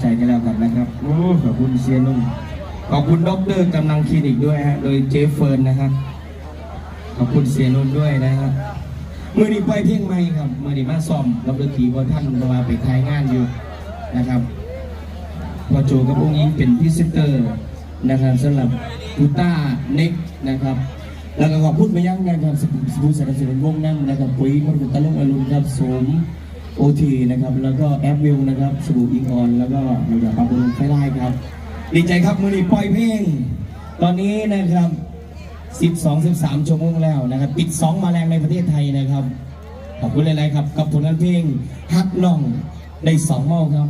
ใจกันแล้วกันนะครับโอ้ขอบคุณเซียนุ่มขอบคุณด็อกเตอร์กำลังคลินิกด้วยฮะโดยเจฟเฟิร์นนะครับขอบคุณเซียนุ่มด้วยนะครับมื่อนี้ไปเพียงไม่ครับมื่อนี้มาซ่อมกับดนตรีบอท่านเพราะว่าไปถ่ายงานอยู่นะครับพอโจกับองค์ยิงเป็นพรีเซนเตอร์นะครับสำหรับกูต้าเน็กนะครับแล้วก็ขอบคุณไปยังนะครับสบู่สนับสนุนวงนั่งนะครับปุ๋ยมรดกตะลุงอรุณครับสม โอทีนะครับแล้วก็แอปวิวนะครับสบู่อิงออน แล้วก็นะครับปรับปรุงไฟไล่ครับ ดีใจครับมือนี้ปล่อยเพลง ตอนนี้นะครับ 12 13ชั่วโมงแล้วนะครับ ปิด 2 มาแรงในประเทศไทยนะครับ ขอบคุณหลายๆครับ กับผลงานเพลงฮักน่องได้สองเมาครับ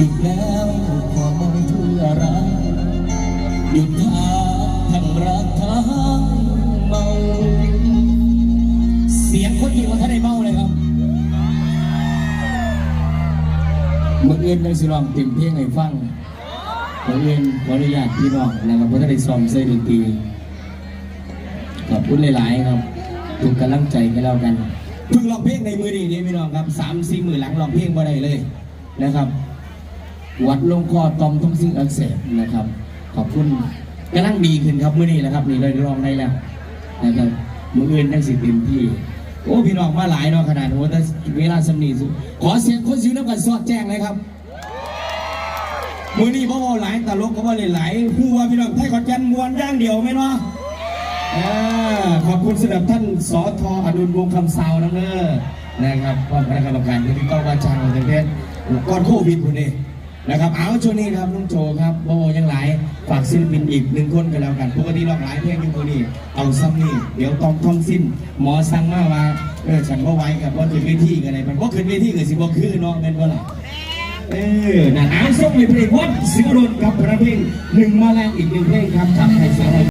หยุดแล้วความเมาทุรายหยุดทางทั้งรักทั้งเมาเสียงคนที่ว่าท่านได้เมาเลยครับเมื่อเอื่นยังสิลองเต็มเพลงให้ฟังเมื่อเอื่นขออนุญาตพี่น้องนะครับเพราะท่านได้ซ้อมเส้นดนตรีขอบคุณหลาย ๆ ครับถูกกำลังใจกันแล้วกันเพิ่งร้องเพลงในมือดีนี่พี่น้องครับสามสี่มือหลังร้องเพลงมาได้เลยนะครับ วัดลงคอตอมท้องซิ่งอักเสบนะครับ ขอบคุณกำลังดีขึ้นครับมื่อนี้นะครับนี่เลยร้องได้แล้วนะครับมืออื่นได้สิเต็มที่ โอ้พี่น้องมาหลายเนาะขนาดโอ้แต่เวลาสำนีสุดขอเสียงคนซิวน้ำกันสอดแจ้งเลยครับมือนี้พ่อหลายตลกก็ว่าหลายผู้ว่าพี่น้องไทยขอนแก่นมวนย่างเดียวไหมเนาะอขอบคุณสำหรับท่านสอทออดุลวงคำสาวน้ำเนอนะครับพ่อคณะกรรมการที่ก้าวว่าจังประเทศก่อนโควิดคนนี้ นะครับเอาช่วงนี้ครับลุงโจครับโบยังหลายฝากศิลปินอีกหนึ่งคนกันแล้วกันปกติร้องหลายเพลงอยู่คนนี้เอาซ้ำนี่เดี๋ยวต้องท่องสิ้น หมอสั่งมาว่าเออฉันก็ไว้กับว่าขึ้นเวทีกันเลยมันว่าขึ้นเวทีเกิดสิบ่คือเนาะเป็นว่าไรเออนะเอาส่งไปเพลงวัดสิวรุนกับพระเพลงหนึ่งมาแรงอีกหนึ่งเพลงครับทำให้สาว